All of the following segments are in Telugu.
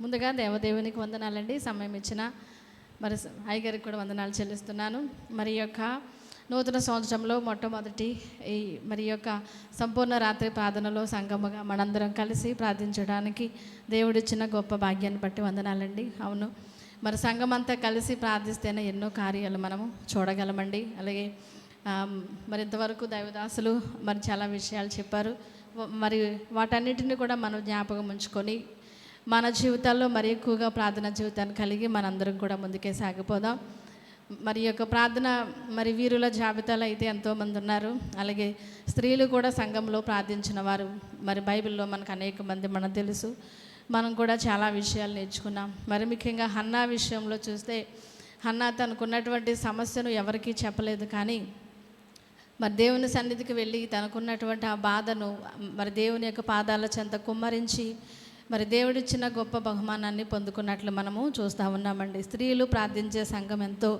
ముందుగా దేవదేవునికి వందనాలండి. సమయం ఇచ్చిన మరి అయ్యగారికి కూడా వందనాలు చెల్లిస్తున్నాను. మరి యొక్క నూతన సంవత్సరంలో మొట్టమొదటి ఈ మరి యొక్క సంపూర్ణ రాత్రి ప్రార్థనలో సంగముగా మనందరం కలిసి ప్రార్థించడానికి దేవుడిచ్చిన గొప్ప భాగ్యాన్ని బట్టి వందనాలండి. అవును. మరి సంఘం అంతా కలిసి ప్రార్థిస్తేనే ఎన్నో కార్యాలు మనము చూడగలమండి. అలాగే మరి ఇంతవరకు దైవదాసులు మరి చాలా విషయాలు చెప్పారు. మరి వాటన్నిటిని కూడా మనం జ్ఞాపకం ఉంచుకొని మన జీవితాల్లో మరి ఎక్కువగా ప్రార్థన జీవితాన్ని కలిగి మనందరం కూడా ముందుకే సాగిపోదాం. మరి యొక్క ప్రార్థన మరి వీరుల జాబితాలో అయితే ఎంతోమంది ఉన్నారు. అలాగే స్త్రీలు కూడా సంఘంలో ప్రార్థించిన వారు. మరి బైబిల్లో మనకు అనేక మంది మనకు తెలుసు. మనం కూడా చాలా విషయాలు నేర్చుకున్నాం. మరి ముఖ్యంగా హన్నా విషయంలో చూస్తే హన్నా తనకున్నటువంటి సమస్యను ఎవరికీ చెప్పలేదు కానీ మరి దేవుని సన్నిధికి వెళ్ళి తనకున్నటువంటి ఆ బాధను మరి దేవుని యొక్క పాదాల చెంత కుమ్మరించి మరి దేవుడిచ్చిన గొప్ప బహుమానాన్ని పొందుకున్నట్లు మనము చూస్తూ ఉన్నామండి. స్త్రీలు ప్రార్థించే సంఘం ఎంతో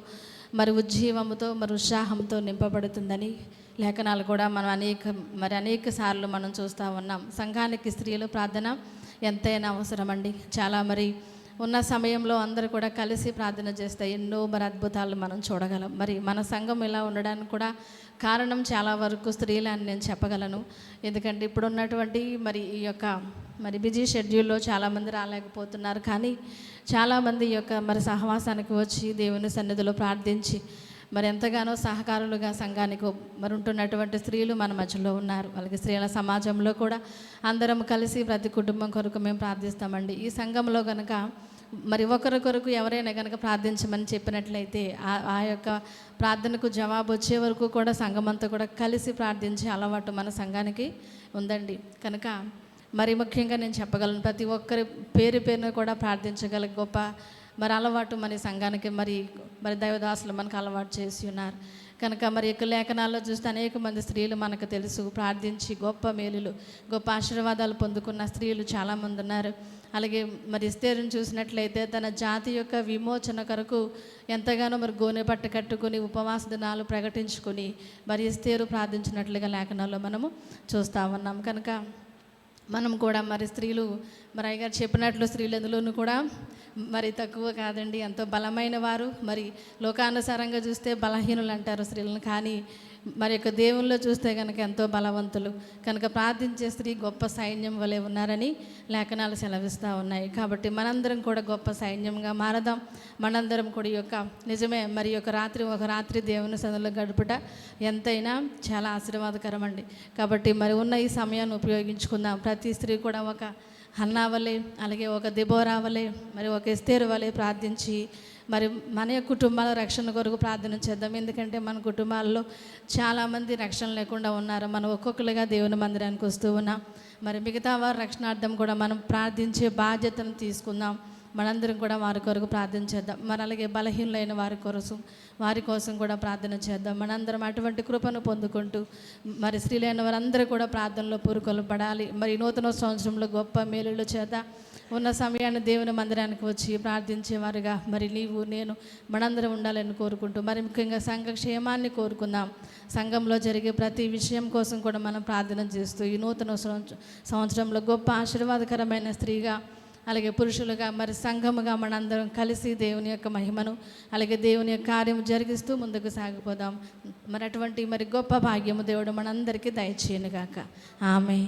మరి ఉజ్జీవముతో మరి ఉత్సాహంతో నింపబడుతుందని లేఖనాలు కూడా మనం అనేక మరి అనేక సార్లు మనం చూస్తూ ఉన్నాం. సంఘానికి స్త్రీలు ప్రార్థన ఎంతైనా అవసరం అండి చాలా మరి ఉన్న సమయంలో అందరూ కూడా కలిసి ప్రార్థన చేస్తే ఎన్నో మరి అద్భుతాలు మనం చూడగలం. మరి మన సంఘం ఇలా ఉండడానికి కూడా కారణం చాలా వరకు స్త్రీలే అని నేను చెప్పగలను. ఎందుకంటే ఇప్పుడు ఉన్నటువంటి మరి ఈ యొక్క మరి బిజీ షెడ్యూల్లో చాలామంది రాలేకపోతున్నారు. కానీ చాలామంది ఈ యొక్క మరి సహవాసానికి వచ్చి దేవుని సన్నిధిలో ప్రార్థించి మరి ఎంతగానో సహకారులుగా సంఘానికి మరి ఉంటున్నటువంటి స్త్రీలు మన మధ్యలో ఉన్నారు. అలాగే స్త్రీల సమాజంలో కూడా అందరం కలిసి ప్రతి కుటుంబం కొరకు మేము ప్రార్థిస్తామండి. ఈ సంఘంలో కనుక మరి ఒకరి కొరకు ఎవరైనా కనుక ప్రార్థించమని చెప్పినట్లయితే ఆ- ఆ యొక్క ప్రార్థనకు జవాబు వచ్చే వరకు కూడా సంఘం అంతా కూడా కలిసి ప్రార్థించే అలవాటు మన సంఘానికి ఉందండి. కనుక మరి ముఖ్యంగా నేను చెప్పగలను ప్రతి ఒక్కరి పేరు పేరున కూడా ప్రార్థించగల గొప్ప మరి అలవాటు మన సంఘానికి మరి మరి దైవదాసులు మనకు అలవాటు చేసి ఉన్నారు. కనుక మరి యొక్క లేఖనాల్లో చూస్తే అనేక మంది స్త్రీలు మనకు తెలుసు ప్రార్థించి గొప్ప మేలులు గొప్ప ఆశీర్వాదాలు పొందుకున్న స్త్రీలు చాలామంది ఉన్నారు. అలాగే మరి ఇస్తేరుని చూసినట్లయితే తన జాతి యొక్క విమోచన కొరకు ఎంతగానో మరి గోనె పట్ట కట్టుకుని ఉపవాస దినాలు ప్రకటించుకుని మరి ఇస్తేరు ప్రార్థించినట్లుగా లేఖనాల్లో మనము చూస్తూ ఉన్నాం. కనుక మనం కూడా మరి స్త్రీలు మరి అయ్యగారు చెప్పినట్లు స్త్రీలందులోనూ కూడా మరి తక్కువ కాదండి. ఎంతో బలమైన వారు. మరి లోకానుసారంగా చూస్తే బలహీనులు అంటారు స్త్రీలను. కానీ మరి యొక్క దేవుల్లో చూస్తే కనుక ఎంతో బలవంతులు. కనుక ప్రార్థించే స్త్రీ గొప్ప సైన్యం వలె ఉన్నారని లేఖనాలు సెలవిస్తూ ఉన్నాయి. కాబట్టి మనందరం కూడా గొప్ప సైన్యంగా మారదాం. మనందరం కూడా ఈ యొక్క నిజమే మరి యొక్క రాత్రి ఒక రాత్రి దేవుని సన్నిధిలో గడుపుట ఎంతైనా చాలా ఆశీర్వాదకరం అండి కాబట్టి మరి ఉన్న ఈ సమయాన్ని ఉపయోగించుకుందాం. ప్రతి స్త్రీ కూడా ఒక హన్నా వలె అలాగే ఒక దిబోరా వలె మరి ఒక ఎస్తేరు వలె ప్రార్థించి మరి మన యొక్క కుటుంబాల రక్షణ కొరకు ప్రార్థన చేద్దాం. ఎందుకంటే మన కుటుంబాల్లో చాలామంది రక్షణ లేకుండా ఉన్నారు. మనం ఒక్కొక్కరుగా దేవుని మందిరానికి వస్తూ ఉన్నాం. మరి మిగతా వారి రక్షణార్థం కూడా మనం ప్రార్థించే బాధ్యతను తీసుకుందాం. మనందరం కూడా వారి కొరకు ప్రార్థన చేద్దాం. మరి అలాగే బలహీనులైన వారి కోసం వారి కోసం కూడా ప్రార్థన చేద్దాం. మనందరం అటువంటి కృపను పొందుకుంటూ మరి స్త్రీలైన వారందరూ కూడా ప్రార్థనలో పూరుకొలు పడాలి. మరి ఈ నూతన సంవత్సరంలో గొప్ప మేలుల చేత ఉన్న సమయాన్ని దేవుని మందిరానికి వచ్చి ప్రార్థించేవారుగా. మరి నీవు నేను మనందరం ఉండాలని కోరుకుంటూ మరి ముఖ్యంగా సంఘ క్షేమాన్ని కోరుకుందాం. సంఘంలో జరిగే ప్రతి విషయం కోసం కూడా మనం ప్రార్థన చేస్తూ ఈ నూతన సంవత్సరంలో గొప్ప ఆశీర్వాదకరమైన స్త్రీగా అలాగే పురుషులుగా మరి సంఘముగా మనందరం కలిసి దేవుని యొక్క మహిమను అలాగే దేవుని యొక్క కార్యం జరిగిస్తూ ముందుకు సాగిపోదాం. మరి అటువంటి మరి గొప్ప భాగ్యము దేవుడు మనందరికీ దయచేయను గాక ఆమె